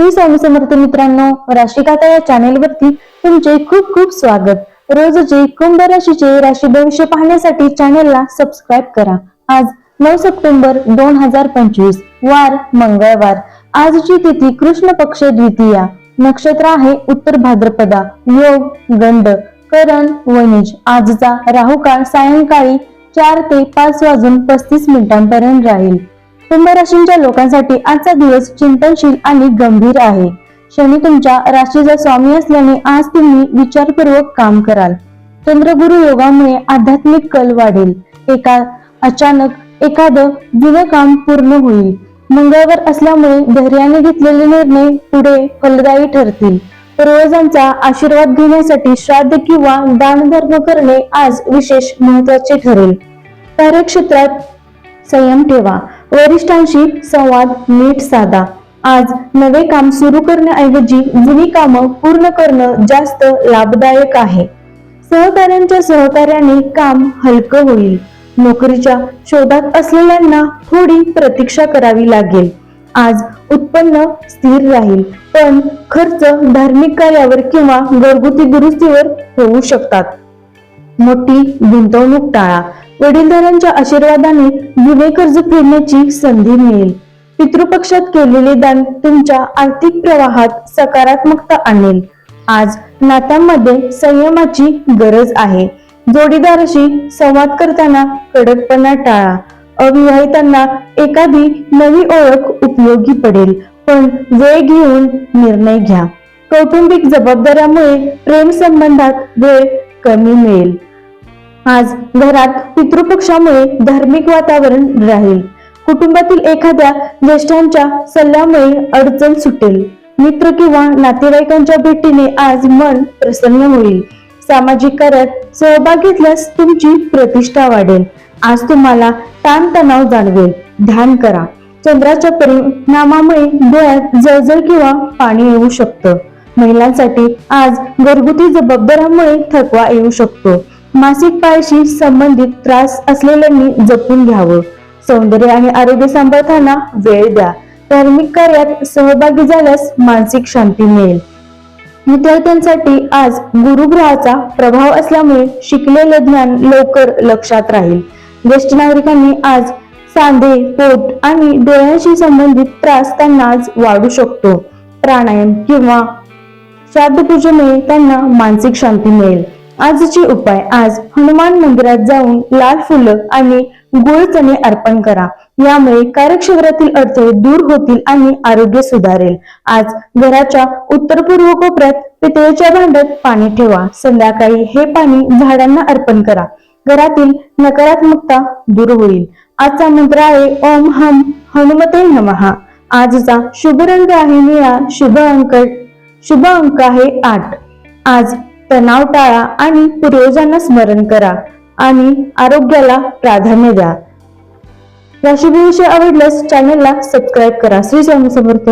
मी स्वामी समर्थ मित्रांनो राशिकाता या चॅनेल वरती तुमचे खूप खूप स्वागत. रोजचे कुंभ राशीचे राशी भविष्य पाहण्यासाठी चॅनेलला सबस्क्राईब करा. आज नऊ सप्टेंबर दोन हजार पंचवीस वार मंगळवार. आजची तिथी कृष्ण पक्ष द्वितीया. नक्षत्र आहे उत्तर भाद्रपदा. योग गंड करण वनिज आजचा राहुकाळ सायंकाळी चार ते पाच वाजून पस्तीस मिनिटांपर्यंत राहील. कुंभ राशींच्या लोकांसाठी आजचा दिवस चिंतनशील आणि गंभीर आहे. शनी तुमच्या राशीचा स्वामी असल्याने आज तुम्ही विचारपूर्वक काम कराल. चंद्रगुरु योगामुळे आध्यात्मिक कल वाढेल. एका अचानक एखादं जुनं काम पूर्ण होईल. मंगळवार असल्यामुळे धैर्याने घेतलेले निर्णय पुढे फलदायी ठरतील. पूर्वजांचा आशीर्वाद घेण्यासाठी श्राद्ध किंवा दानधर्म करणे आज विशेष महत्त्वाचे ठरेल. कार्यक्षेत्रात संयम ठेवा. वरिष्ठांशी संवाद नीट साधा. आज नवे काम सुरू करण्याऐवजी जुनी कामं पूर्ण करणं जास्त लाभदायक आहे. सहकाऱ्यांच्या सहकार्याने काम हलकं होईल. नोकरीच्या शोधात असलेल्यांना थोडी प्रतीक्षा करावी लागेल. आज उत्पन्न स्थिर राहील पण खर्च धार्मिक कार्यावर किंवा घरगुती दुरुस्तीवर होऊ शकतात. मोठी गुंतवणूक टाळा. वडीलधाऱ्यांच्या आशीर्वादाने जुने कर्ज फेडण्याची संधी मिळेल. पितृपक्षात केलेले दान तुमच्या आर्थिक प्रवाहात सकारात्मकता आणेल. आज नात्यांमध्ये संयमाची गरज आहे. जोडीदाराशी संवाद करताना कडकपणा टाळा. अविवाहितांना एखादी नवी ओळख उपयोगी पडेल पण वेळ घेऊन निर्णय घ्या. कौटुंबिक जबाबदाऱ्यामुळे प्रेम संबंधात वेळ कमी मिळेल. आज घरात पितृपक्षामुळे धार्मिक वातावरण राहील. कुटुंबातील एखाद्या ज्येष्ठांच्या सल्ल्यामुळे अडचण सुटेल. मित्र किंवा नातेवाईकांच्या भेटीने आज मन प्रसन्न होईल. सामाजिक कार्यात सहभाग घेतल्यास तुमची प्रतिष्ठा वाढेल. आज तुम्हाला ताणतणाव जाणवेल. ध्यान करा. चंद्राच्या परिणामामुळे डोळ्यात जळजळ किंवा पाणी येऊ शकतं. महिलांसाठी आज घरगुती जबाबदाऱ्यामुळे थकवा येऊ शकतो. मासिक पाळीशी संबंधित त्रास असलेल्यांनी जपून घ्यावं. सौंदर्य आणि आरोग्य सांभाळताना वेळ द्या. धार्मिक कार्यात सहभागी झाल्यास मानसिक शांती मिळेल. विद्यार्थ्यांसाठी आज गुरुग्रहाचा प्रभाव असल्यामुळे शिकलेलं ज्ञान लवकर लक्षात राहील. ज्येष्ठ नागरिकांनी आज सांधे पोट आणि डोळ्यांशी संबंधित त्रास त्यांना आज वाढू शकतो. प्राणायाम किंवा श्राद्ध पूजेमुळे त्यांना मानसिक शांती मिळेल. आजचे उपाय आज हनुमान मंदिरात जाऊन लाल फुलं आणि गुळ चणे अर्पण करा. यामुळे कार्यक्षेत्रातील अडथळे दूर होतील आणि आरोग्य सुधारेल. आज घराच्या उत्तर पूर्व कोपऱ्यात पितळेच्या भांड्यात पाणी ठेवा. संध्याकाळी हे पाणी झाडांना अर्पण करा. घरातील नकारात्मकता दूर होईल. आजचा मंत्र आहे ओम हम हनुमते नमहा आजचा शुभ रंग आहे निळा शुभ अंक शुभ अंक आहे आठ. आज तणाव टाळा आणि पूर्वजांना स्मरण करा आणि आरोग्याला प्राधान्य द्या. राशीविषयी आवडल्यास चॅनलला सबस्क्राईब करा. श्री स्वामी समर्थ.